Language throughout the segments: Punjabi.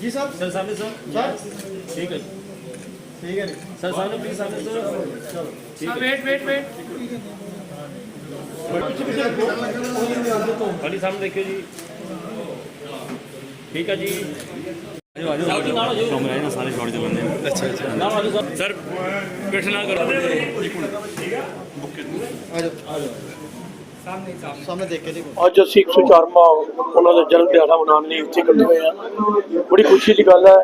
ਜੀ ਸਰ? ਸਰ ਸਾਹਮਣੇ ਸਰ। ਸਰ? ਠੀਕ ਹੈ ਠੀਕ ਹੈ ਜੀ। ਸਰ ਸਾਹਮਣੇ ਪਲੀਜ਼ ਸਾਹਮਣੇ ਸਰ। ਚਲੋ ਠੀਕ ਹੈ ਵੇਟ ਵੇਟ ਵੇਟ ਖਾਲੀ ਸਾਹਮਣੇ ਦੇਖਿਓ ਜੀ। ਠੀਕ ਹੈ ਜੀ। ਹੋ ਸਾਰੇ ਛੋੜ ਦੇ ਬੰਦੇ। ਅੱਛਾ ਅੱਛਾ। ਨਾਲ ਆ ਜਾਓ ਸਰ ਪਿੱਠ ਨਾ ਕਰੋ। ਆ ਜਾਓ ਆ ਜਾਓ ਸਾਹਮਣੇ ਦੇਖ ਕੇ ਜੀ ਅੱਜ ਅਸੀਂ 104ਵਾਂ ਉਹਨਾਂ ਦਾ ਜਨਮ ਦਿਹਾੜਾ ਮਨਾਉਣ ਲਈ ਇੱਥੇ ਇਕੱਠੇ ਹੋਏ ਹਾਂ। ਬੜੀ ਖੁਸ਼ੀ ਦੀ ਗੱਲ ਹੈ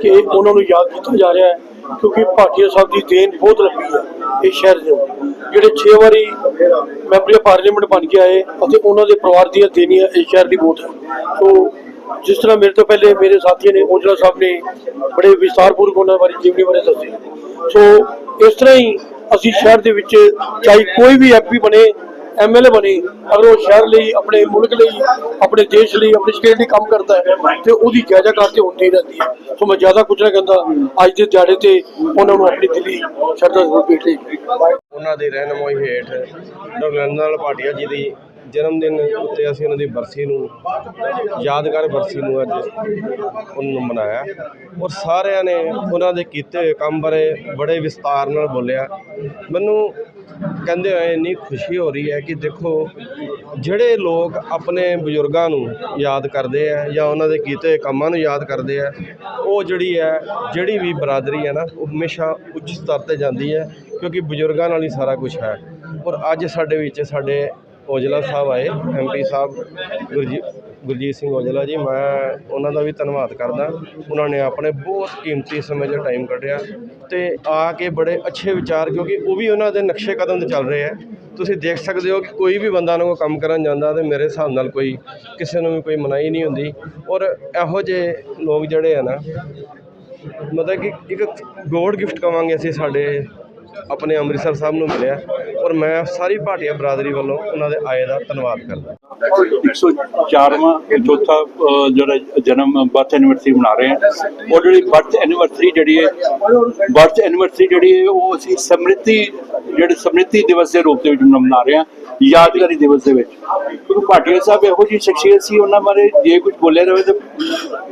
ਕਿ ਉਹਨਾਂ ਨੂੰ ਯਾਦ ਕੀਤਾ ਜਾ ਰਿਹਾ ਹੈ ਕਿਉਂਕਿ ਭਾਟੀਆ ਸਾਹਿਬ ਦੀ ਦੇਣ ਬਹੁਤ ਲੰਬੀ ਹੈ ਇਹ ਸ਼ਹਿਰ ਦੇ ਜਿਹੜੇ 6 ਵਾਰੀ ਮੈਂਬਰ ਪਾਰਲੀਮੈਂਟ ਬਣ ਕੇ ਆਏ ਅਤੇ ਉਹਨਾਂ ਦੇ ਪਰਿਵਾਰ ਦੀਆਂ ਦੇਣੀਆਂ ਇਸ ਸ਼ਹਿਰ ਦੀ ਬਹੁਤ ਹੈ ਸੋ ਜਿਸ ਤਰ੍ਹਾਂ ਮੇਰੇ ਤੋਂ ਪਹਿਲੇ ਮੇਰੇ ਸਾਥੀ ਨੇ ਔਜਲਾ ਸਾਹਿਬ ਨੇ ਬੜੇ ਵਿਸਤਾਰਪੂਰਵਕ ਉਹਨਾਂ ਬਾਰੇ ਜੀਵਨੀ ਬਾਰੇ ਦੱਸੇ। ਸੋ ਇਸ ਤਰ੍ਹਾਂ ਹੀ ਅਸੀਂ ਸ਼ਹਿਰ ਦੇ ਵਿੱਚ ਚਾਹੇ ਕੋਈ ਵੀ ਐਮਪੀ ਬਣੇ ਐਮਐਲਏ ਬਣੇ, ਅਗਰ ਉਹ ਸ਼ਹਿਰ ਲਈ, ਆਪਣੇ ਮੁਲਕ ਲਈ, ਆਪਣੇ ਦੇਸ਼ ਲਈ, ਆਪਣੀ ਸਟੇਟ ਲਈ ਕੰਮ ਕਰਦਾ ਹੈ, ਤੇ ਉਹਦੀ ਜਾਇਜ਼ਾ ਤੇ ਹੁੰਦੀ ਰਹਿੰਦੀ ਹੈ। ਸੋ ਮੈਂ ਜ਼ਿਆਦਾ ਕੁਝ ਨਾ ਕਹਿੰਦਾ, ਅੱਜ ਦੇ ਦਿਹਾੜੇ ਤੇ ਉਹਨਾਂ ਨੂੰ ਆਪਣੀ ਦਿਲੀ ਸ਼ਰਧਾ ਭੇਟ ਲਈ ਉਹਨਾਂ ਦੀ ਰਹਿਨਮਾਈ ਹੇਠ ਡਾਕਟਰ ਨੰਦਲਾਲ ਭਾਟੀਆ ਜੀ ਦੀ ਜਨਮ ਦਿਨ ਉੱਤੇ ਅਸੀਂ ਉਹਨਾਂ ਦੀ ਬਰਸੀ ਨੂੰ, ਯਾਦਗਾਰ ਬਰਸੀ ਨੂੰ ਅੱਜ ਉਹਨੂੰ ਮਨਾਇਆ। ਔਰ ਸਾਰਿਆਂ ਨੇ ਉਹਨਾਂ ਦੇ ਕੀਤੇ ਹੋਏ ਕੰਮ ਬਾਰੇ ਬੜੇ ਵਿਸਤਾਰ ਨਾਲ ਬੋਲਿਆ। ਮੈਨੂੰ ਕਹਿੰਦੇ ਹੋਏ ਇੰਨੀ ਖੁਸ਼ੀ ਹੋ ਰਹੀ ਹੈ ਕਿ ਦੇਖੋ, ਜਿਹੜੇ ਲੋਕ ਆਪਣੇ ਬਜ਼ੁਰਗਾਂ ਨੂੰ ਯਾਦ ਕਰਦੇ ਆ ਜਾਂ ਉਹਨਾਂ ਦੇ ਕੀਤੇ ਹੋਏ ਕੰਮਾਂ ਨੂੰ ਯਾਦ ਕਰਦੇ ਆ, ਉਹ ਜਿਹੜੀ ਹੈ, ਜਿਹੜੀ ਵੀ ਬਰਾਦਰੀ ਹੈ ਨਾ, ਉਹ ਹਮੇਸ਼ਾ ਉੱਚ ਸਤਰ ਤੇ ਜਾਂਦੀ ਹੈ, ਕਿਉਂਕਿ ਬਜ਼ੁਰਗਾਂ ਨਾਲ ਹੀ ਸਾਰਾ ਕੁਝ ਹੈ। ਔਰ ਅੱਜ ਸਾਡੇ ਵਿੱਚ ਸਾਡੇ ਔਜਲਾ ਸਾਹਿਬ ਆਏ ਐਮਪੀ ਸਾਹਿਬ, ਗੁਰਜੀ ਗੁਰਜੀਤ ਸਿੰਘ ਔਜਲਾ ਜੀ, ਮੈਂ ਉਹਨਾਂ ਦਾ ਵੀ ਧੰਨਵਾਦ ਕਰਦਾ। ਉਹਨਾਂ ਨੇ ਆਪਣੇ ਬਹੁਤ ਕੀਮਤੀ ਸਮੇਂ 'ਚ ਟਾਈਮ ਕੱਢਿਆ ਤੇ ਆ ਕੇ ਬੜੇ ਅੱਛੇ ਵਿਚਾਰ, ਕਿਉਂਕਿ ਉਹ ਵੀ ਉਹਨਾਂ ਦੇ ਨਕਸ਼ੇ ਕਦਮ ਤੇ ਚੱਲ ਰਹੇ ਆ। ਤੁਸੀਂ ਦੇਖ ਸਕਦੇ ਹੋ ਕਿ ਕੋਈ ਵੀ ਬੰਦਾ ਨੂੰ ਕੰਮ ਕਰਨ ਜਾਂਦਾ ਤੇ ਮੇਰੇ ਹਿਸਾਬ ਨਾਲ ਕੋਈ ਕਿਸੇ ਨੂੰ ਵੀ ਕੋਈ ਮਨਾਹੀ ਨਹੀਂ ਹੁੰਦੀ। ਔਰ ਇਹੋ ਜਿਹੇ ਲੋਕ ਜਿਹੜੇ ਆ ਨਾ, ਮਤਲਬ ਕਿ ਇੱਕ ਗੋਡ ਗਿਫਟ ਕਵਾਂਗੇ ਅਸੀਂ ਸਾਡੇ ਆਪਣੇ ਅੰਮ੍ਰਿਤਸਰ ਸਾਹਿਬ ਨੂੰ ਮਿਲਿਆ। ਔਰ ਮੈਂ ਸਾਰੀ ਭਾਟੀਆ ਬਰਾਦਰੀ ਵੱਲੋਂ ਉਹਨਾਂ ਦੇ ਆਏ ਦਾ ਧੰਨਵਾਦ ਕਰਦਾ 104ਵਾਂ ਚੌਥਾ ਜਿਹੜਾ ਜਨਮ ਬਰਥ ਐਨੀਵਰਸਰੀ ਮਨਾ ਰਹੇ ਹਾਂ। ਉਹ ਜਿਹੜੀ ਬਰਥ ਐਨੀਵਰਸਰੀ ਜਿਹੜੀ ਹੈ, ਬਰਥ ਐਨੀਵਰਸਰੀ ਜਿਹੜੀ ਹੈ, ਉਹ ਅਸੀਂ ਸਮ੍ਰਿਤੀ ਜਿਹੜੇ ਸਮ੍ਰਿਤੀ ਦਿਵਸ ਦੇ ਰੂਪ ਦੇ ਵਿੱਚ ਮਨਾ ਰਹੇ ਹਾਂ ਯਾਦਗਾਰੀ ਦਿਵਸ ਦੇ ਵਿੱਚ। ਕਿਉਂਕਿ ਭਾਟੀਆ ਸਾਹਿਬ ਇਹੋ ਜਿਹੀ ਸ਼ਖਸੀਅਤ ਸੀ, ਉਹਨਾਂ ਬਾਰੇ ਜੇ ਕੁਝ ਬੋਲਿਆ ਜਾਵੇ ਤਾਂ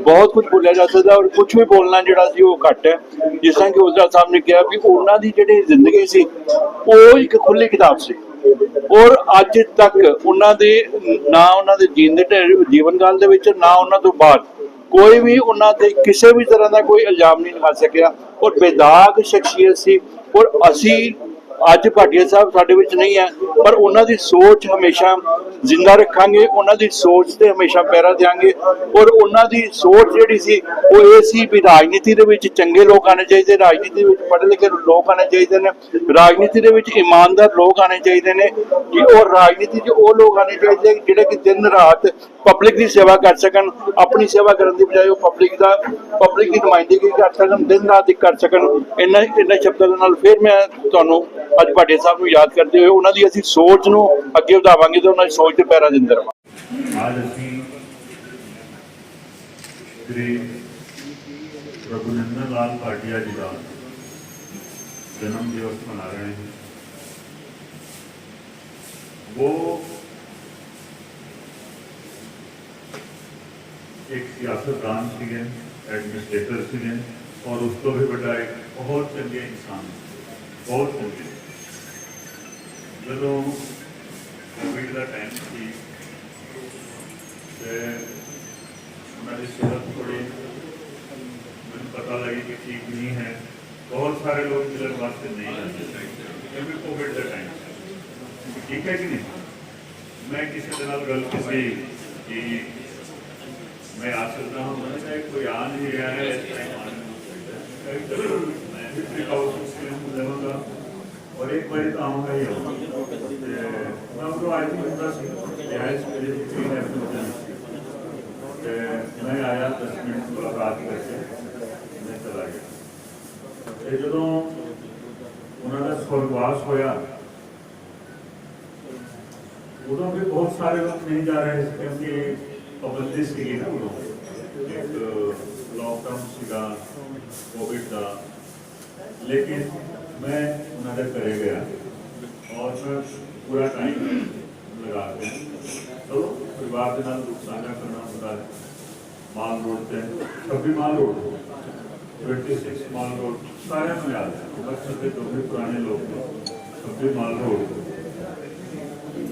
ਬਹੁਤ ਕੁਝ ਬੋਲਿਆ ਜਾ ਸਕਦਾ ਔਰ ਕੁਝ ਵੀ ਬੋਲਣਾ ਜਿਹੜਾ ਸੀ ਉਹ ਘੱਟ ਹੈ। ਜਿਸ ਤਰ੍ਹਾਂ ਕਿ ਉਸਦਾ ਸਾਹਿਬ ਨੇ ਕਿਹਾ ਵੀ ਉਹਨਾਂ ਦੀ ਜਿਹੜੀ ਜ਼ਿੰਦਗੀ ਸੀ, ਉਹ ਇੱਕ ਖੁੱਲੀ ਕਿਤਾਬ ਸੀ। ਔਰ ਅੱਜ ਤੱਕ ਉਹਨਾਂ ਦੇ ਨਾ ਉਹਨਾਂ ਦੇ ਜੀਣ ਦੇ ਜੀਵਨ ਕਾਲ ਦੇ ਵਿੱਚ, ਨਾ ਉਹਨਾਂ ਤੋਂ ਬਾਅਦ ਕੋਈ ਵੀ ਉਹਨਾਂ ਤੇ ਕਿਸੇ ਵੀ ਤਰ੍ਹਾਂ ਦਾ ਕੋਈ ਇਲਜ਼ਾਮ ਨਹੀਂ ਲਗਾ ਸਕਿਆ। ਔਰ ਬੇਦਾਗ ਸ਼ਖਸੀਅਤ ਸੀ ਔਰ ਅਸੀਂ ਅੱਜ ਭਾਟੀਆ ਸਾਹਿਬ ਸਾਡੇ ਵਿੱਚ ਨਹੀਂ ਹੈ, ਪਰ ਉਹਨਾਂ ਦੀ ਸੋਚ ਹਮੇਸ਼ਾ ਜ਼ਿੰਦਾ ਰੱਖਾਂਗੇ, ਉਹਨਾਂ ਦੀ ਸੋਚ ਤੇ ਹਮੇਸ਼ਾ ਪੈਰਾ ਦਿਆਂਗੇ ਔਰ ਉਹਨਾਂ ਦੀ ਸੋਚ ਜਿਹੜੀ ਸੀ, ਉਹ ਇਹ ਸੀ ਵੀ ਰਾਜਨੀਤੀ ਦੇ ਵਿੱਚ ਚੰਗੇ ਲੋਕ ਆਣੇ ਚਾਹੀਦੇ, ਰਾਜਨੀਤੀ ਵਿੱਚ ਪੜ੍ਹੇ ਲਿਖੇ ਲੋਕ ਆਣੇ ਚਾਹੀਦੇ ਨੇ, ਰਾਜਨੀਤੀ ਦੇ ਵਿੱਚ ਇਮਾਨਦਾਰ ਲੋਕ ਆਣੇ ਚਾਹੀਦੇ ਨੇ ਕਿ ਔਰ ਰਾਜਨੀਤੀ 'ਚ ਉਹ ਲੋਕ ਆਣੇ ਚਾਹੀਦੇ ਜਿਹੜੇ ਕਿ ਦਿਨ ਰਾਤ ਪਬਲਿਕ ਦੀ ਸੇਵਾ ਕਰ ਸਕਣ, ਆਪਣੀ ਸੇਵਾ ਕਰਨ ਦੀ ਬਜਾਏ ਉਹ ਪਬਲਿਕ ਦਾ ਪਬਲਿਕ ਦੀ ਨੁਮਾਇੰਦਗੀ ਕਰ ਸਕਣ, ਦਿਨ ਰਾਤ ਇੱਕ ਕਰ ਸਕਣ। ਇਹਨਾਂ ਇਹਨਾਂ ਸ਼ਬਦਾਂ ਦੇ ਨਾਲ ਫਿਰ ਮੈਂ ਤੁਹਾਨੂੰ ਅੱਜ ਭਾਟੇ ਸਾਹਿਬ ਨੂੰ ਯਾਦ ਕਰਦੇ ਹੋਏ ਉਹਨਾਂ ਦੀ ਅਸੀਂ ਸੋਚ ਨੂੰ ਅੱਗੇ ਵਧਾਵਾਂਗੇ ਤੇ ਉਹਨਾਂ ਦੀ ਸੋਚ ਤੇ ਪੈਰਾ ਦਿੰਦੇ ਰਹਾਂਗੇ आज ਅਸੀਂ ਸ੍ਰੀ ਰਘੁਨੰਦਨ ਲਾਲ ਭਾਟੀਆ ਜੀ ਦਾ ਜਨਮ ਦਿਵਸ ਮਨਾ ਰਹੇ ਹਾਂ वो ਇੱਕ ਸਿਆਸਤਦਾਨ ਸੀਗੇ ਐਡਮਿਨਿਸਟ੍ਰੇਟਰ ਸੀਗੇ ਔਰ ਉਸ ਤੋਂ ਵੀ ਵੱਡਾ ਇੱਕ ਬਹੁਤ ਚੰਗੇ ਇਨਸਾਨ ਬਹੁਤ ਚੰਗੇ ਜਦੋਂ ਕੋਵਿਡ ਦਾ ਟਾਈਮ ਸੀ ਤੇ ਉਹਨਾਂ ਦੀ ਸਿਹਤ ਥੋੜੀ ਮੈਨੂੰ ਪਤਾ ਲੱਗੀ ਕਿ ਠੀਕ ਨਹੀਂ ਹੈ ਬਹੁਤ ਸਾਰੇ ਲੋਕ ਮਿਲਣ ਵਾਸਤੇ ਨਹੀਂ ਆਉਂਦੇ ਕਿਉਂਕਿ ਕੋਵਿਡ ਦਾ ਟਾਈਮ ਸੀ ਠੀਕ ਹੈ ਕਿ ਨਹੀਂ ਮੈਂ ਕਿਸੇ ਦੇ ਨਾਲ ਗੱਲ ਕੀਤੀ ਕਿ ਮੈਂ ਆ ਸਕਦਾ ਹਾਂ मैंने कहा कोई आ नहीं रहा है इस टाइम आने में। और एक बारी तो आऊँगा ही आऊँगा ते मैं उनको आई थी बंदा रिहाइश मेरी फ्री है ਤੇ ਮੈਂ ਆਇਆ 10 ਮਿੰਟ ਮੁਲਾਕਾਤ ਕਰਕੇ ਮੈਂ ਚਲਾ ਗਿਆ ਤੇ ਜਦੋਂ ਉਹਨਾਂ ਦਾ ਸਵਰਗਵਾਸ ਹੋਇਆ ਉਦੋਂ ਵੀ ਬਹੁਤ ਸਾਰੇ ਲੋਕ ਨਹੀਂ ਜਾ ਰਹੇ ਸੀ ਕਿਉਂਕਿ ਪਾਬੰਦੀ ਸੀਗੀ ਨਾ ਉਦੋਂ ਇੱਕ ਲੋਕਡਾਊਨ ਸੀਗਾ ਕੋਵਿਡ ਦਾ ਲੇਕਿਨ ਮੈਂ ਉਹਨਾਂ ਦੇ ਘਰੇ ਗਿਆ ਔਰ ਪੂਰਾ ਟਾਈਮ ਲਗਾ ਕੇ ਚਲੋ ਪਰਿਵਾਰ ਦੇ ਨਾਲ ਦੁੱਖ ਸਾਂਝਾ ਕਰਨਾ ਹੁੰਦਾ ਹੈ। ਮਾਲ ਰੋਡ ਤੇ 26 ਮਾਲ ਰੋਡ 26 ਮਾਲ ਰੋਡ, ਸਾਰਿਆਂ ਨੂੰ ਯਾਦ ਹੈ। ਬਸ ਤੇ ਜੋ ਪੁਰਾਣੇ ਲੋਕ ਨੇ 26 ਮਾਲ ਰੋਡ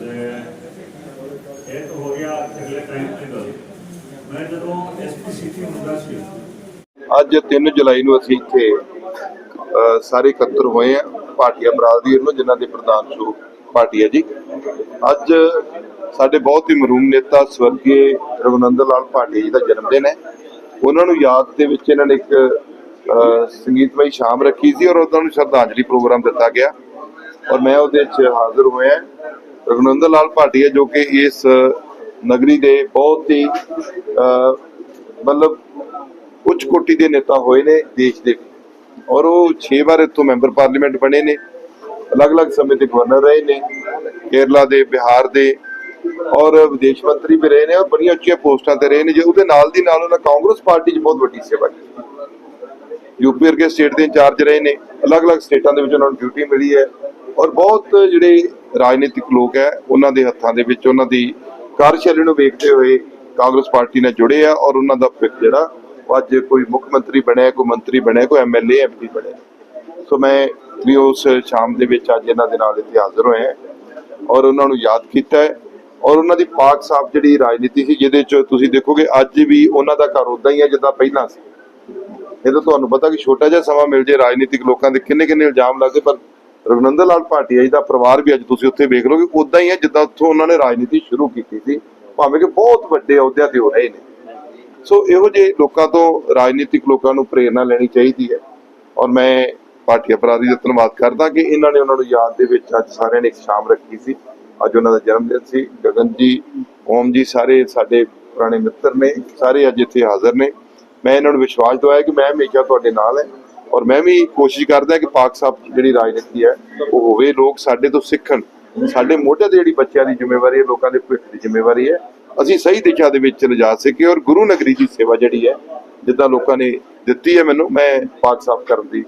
ਤੇ। ਇਹ ਤਾਂ ਹੋ ਗਿਆ ਅਗਲੇ ਟਾਈਮ ਤੇ ਗੱਲ। ਮੈਂ ਜਦੋਂ ਐਸਪੀਸੀਟੀ ਹੁੰਦਾ ਸੀ, ਅੱਜ 3 ਜੁਲਾਈ ਨੂੰ ਅਸੀਂ ਇੱਥੇ ਸਾਰੇ ਇਕੱਤਰ ਹੋਏ ਆ ਭਾਟੀਆ ਬਰਾਦਰੀ ਵੱਲੋਂ ਜਿਨ੍ਹਾਂ ਦੇ ਪ੍ਰਧਾਨ ਸੂ ਭਾਟੀਆ ਜੀ। ਅੱਜ ਸਾਡੇ ਬਹੁਤ ਹੀ ਮਰੂਮ ਨੇਤਾ ਸਵਰਗੀ ਰਘੁਨੰਦਰ ਲਾਲ ਭਾਟੀਆ ਜੀ ਦਾ ਜਨਮ ਦਿਨ ਹੈ। ਉਹਨਾਂ ਨੂੰ ਯਾਦ ਦੇ ਵਿੱਚ ਇਹਨਾਂ ਨੇ ਇੱਕ ਸੰਗੀਤਮਈ ਸ਼ਾਮ ਰੱਖੀ ਸੀ ਔਰ ਉਹਨਾਂ ਨੂੰ ਸ਼ਰਧਾਂਜਲੀ ਪ੍ਰੋਗਰਾਮ ਦਿੱਤਾ ਗਿਆ। ਔਰ ਮੈਂ ਉਹਦੇ ਵਿੱਚ ਹਾਜ਼ਰ ਹੋਇਆ ਰਘੁਨੰਦਰ ਲਾਲ ਭਾਟੀਆ ਜੋ ਕਿ ਇਸ ਨਗਰੀ ਦੇ ਬਹੁਤ ਹੀ ਮਤਲਬ ਉੱਚ ਕੋਟੀ ਦੇ ਨੇਤਾ ਹੋਏ ਨੇ ਦੇਸ਼ ਦੇ। ਔਰ ਉਹ 6 ਵਾਰ ਇੱਥੋਂ ਮੈਂਬਰ ਪਾਰਲੀਮੈਂਟ ਬਣੇ ਨੇ। ਅਲੱਗ-ਅਲੱਗ ਸਮੇਂ ਤੇ ਗਵਰਨਰ ਰਹੇ ਨੇ, ਕੇਰਲਾ ਦੇ, ਬਿਹਾਰ ਦੇ ਔਰ ਵਿਦੇਸ਼ ਮੰਤਰੀ ਵੀ ਰਹੇ ਨੇ ਔਰ ਬੜੀਆਂ ਉੱਚੀਆਂ ਪੋਸਟਾਂ ਤੇ ਰਹੇ ਨੇ, ਜੇ ਉਹਦੇ ਨਾਲ ਦੀ ਨਾਲ ਉਹਨਾਂ ਕਾਂਗਰਸ ਪਾਰਟੀ 'ਚ ਬਹੁਤ ਵੱਡੀ ਸੇਵਾ ਕੀਤੀ। ਯੂਪੀ ਵਰਗੇ ਸਟੇਟ ਦੇ ਇੰਚਾਰਜ ਰਹੇ ਨੇ, ਅਲੱਗ-ਅਲੱਗ ਸਟੇਟਾਂ ਦੇ ਵਿੱਚ ਉਹਨਾਂ ਨੂੰ ਡਿਊਟੀ ਮਿਲੀ ਹੈ ਔਰ ਬਹੁਤ ਜਿਹੜੇ ਰਾਜਨੀਤਿਕ ਲੋਕ ਹੈ, ਉਹਨਾਂ ਦੇ ਹੱਥਾਂ ਦੇ ਵਿੱਚ ਉਹਨਾਂ ਦੀ ਕਾਰਜਸ਼ੈਲੀ ਨੂੰ ਵੇਖਦੇ ਹੋਏ ਕਾਂਗਰਸ ਪਾਰਟੀ ਨਾਲ ਜੁੜੇ ਆ ਔਰ ਉਹਨਾਂ ਦਾ ਭਵਿੱਖ ਜਿਹੜਾ ਉਹ ਅੱਜ ਕੋਈ ਮੁੱਖ ਮੰਤਰੀ ਬਣਿਆ, ਕੋਈ ਮੰਤਰੀ ਬਣਿਆ, ਕੋਈ ਐਮਐਲਏ ਐਮਪੀ ਬਣਿਆ। ਸੋ ਮੈਂ ਵੀ ਉਸ ਸ਼ਾਮ ਦੇ ਵਿੱਚ ਅੱਜ ਇਹਨਾਂ ਦੇ ਨਾਲ ਇੱਥੇ ਹਾਜ਼ਰ ਹੋਏ ਔਰ ਉਹਨਾਂ ਨੂੰ ਯਾਦ ਕੀਤਾ ਹੈ ਔਰ ਉਹਨਾਂ ਦੀ ਪਾਕ ਸਾਫ਼ ਜਿਹੜੀ ਰਾਜਨੀਤੀ ਸੀ, ਜਿਹਦੇ ਚ ਤੁਸੀਂ ਦੇਖੋਗੇ ਅੱਜ ਵੀ ਉਹਨਾਂ ਦਾ ਘਰ ਉਦਾਂ ਹੀ ਹੈ ਜਿੱਦਾਂ ਪਹਿਲਾਂ ਸੀ। ਇਹ ਤਾਂ ਤੁਹਾਨੂੰ ਪਤਾ ਕਿ ਛੋਟਾ ਜਿਹਾ ਸਮਾਂ ਮਿਲ ਜੇ ਰਾਜਨੀਤਿਕ ਲੋਕਾਂ ਦੇ ਕਿੰਨੇ ਕਿੰਨੇ ਇਲਜ਼ਾਮ ਲੱਗਦੇ ਪਰ ਰਵਿੰਦਰ ਲਾਲ ਭਾਟੀਆ ਜੀ ਦਾ ਪਰਿਵਾਰ ਵੀ ਅੱਜ ਤੁਸੀਂ ਉੱਥੇ ਵੇਖ ਲਓਗੇ ਉਦਾਂ ਹੀ ਹੈ ਜਿੱਦਾਂ ਉੱਥੋਂ ਉਹਨਾਂ ਨੇ ਰਾਜਨੀਤੀ ਸ਼ੁਰੂ ਕੀਤੀ ਸੀ। ਭਾਵੇਂ ਕਿ ਬਹੁਤ ਵੱਡੇ ਅਹੁਦਿਆਂ ਤੇ ਹੋ ਰਹੇ ਨੇ। ਸੋ ਇਹੋ ਜਿਹੇ ਲੋਕਾਂ ਤੋਂ ਰਾਜਨੀਤਿਕ ਲੋਕਾਂ ਨੂੰ ਪ੍ਰੇਰਣਾ ਲੈਣੀ ਚਾਹੀਦੀ ਹੈ। ਔਰ ਮੈਂ ਪਾਰਟੀ ਅਪਰਾਧੀ ਦਾ ਧੰਨਵਾਦ ਕਰਦਾ ਕਿ ਇਹਨਾਂ ਨੇ ਉਹਨਾਂ ਨੂੰ ਯਾਦ ਦੇ ਵਿੱਚ ਅੱਜ ਸਾਰਿਆਂ ਨੇ ਇੱਕ ਸ਼ਾਮ ਰੱਖੀ ਸੀ। ਅੱਜ ਉਹਨਾਂ ਦਾ ਜਨਮ ਦਿਨ ਸੀ। ਗਗਨ ਜੀ, ਓਮ ਜੀ ਸਾਰੇ ਸਾਡੇ ਪੁਰਾਣੇ ਮਿੱਤਰ ਨੇ, ਸਾਰੇ ਅੱਜ ਇੱਥੇ ਹਾਜ਼ਰ ਨੇ। ਮੈਂ ਇਹਨਾਂ ਨੂੰ ਵਿਸ਼ਵਾਸ ਦਵਾਇਆ ਕਿ ਮੈਂ ਹਮੇਸ਼ਾ ਤੁਹਾਡੇ ਨਾਲ ਹੈ। ਔਰ ਮੈਂ ਵੀ ਕੋਸ਼ਿਸ਼ ਕਰਦਾ ਕਿ ਪਾਕ ਸਾਹਿਬ ਜਿਹੜੀ ਰਾਜਨੀਤੀ ਹੈ, ਉਹ ਹੋਵੇ। ਲੋਕ ਸਾਡੇ ਤੋਂ ਸਿੱਖਣ। ਸਾਡੇ ਮੋਢੇ ਤੇ ਜਿਹੜੀ ਬੱਚਿਆਂ ਦੀ ਜ਼ਿੰਮੇਵਾਰੀ ਹੈ, ਲੋਕਾਂ ਦੇ ਪਿੱਠ ਦੀ ਜ਼ਿੰਮੇਵਾਰੀ ਹੈ। ਅਸੀਂ ਸਹੀ ਦਿਸ਼ਾ ਦੇ ਵਿੱਚ ਲਿਜਾ ਸਕੀਏ ਔਰ ਗੁਰੂ ਨਗਰੀ ਦੀ ਸੇਵਾ ਜਿਹੜੀ ਹੈ, ਜਿੱਦਾਂ ਲੋਕਾਂ ਨੇ ਦਿੱਤੀ ਹੈ ਮੈਨੂੰ, ਮੈਂ ਪਾਕ ਸਾਫ਼ ਕਰਨ ਦੀ,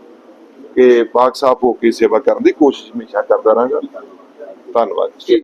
ਕਿ ਪਾਕ ਸਾਫ਼ ਹੋ ਕੇ ਸੇਵਾ ਕਰਨ ਦੀ ਕੋਸ਼ਿਸ਼ ਹਮੇਸ਼ਾ ਕਰਦਾ ਰਹਾਂਗਾ। ਧੰਨਵਾਦ।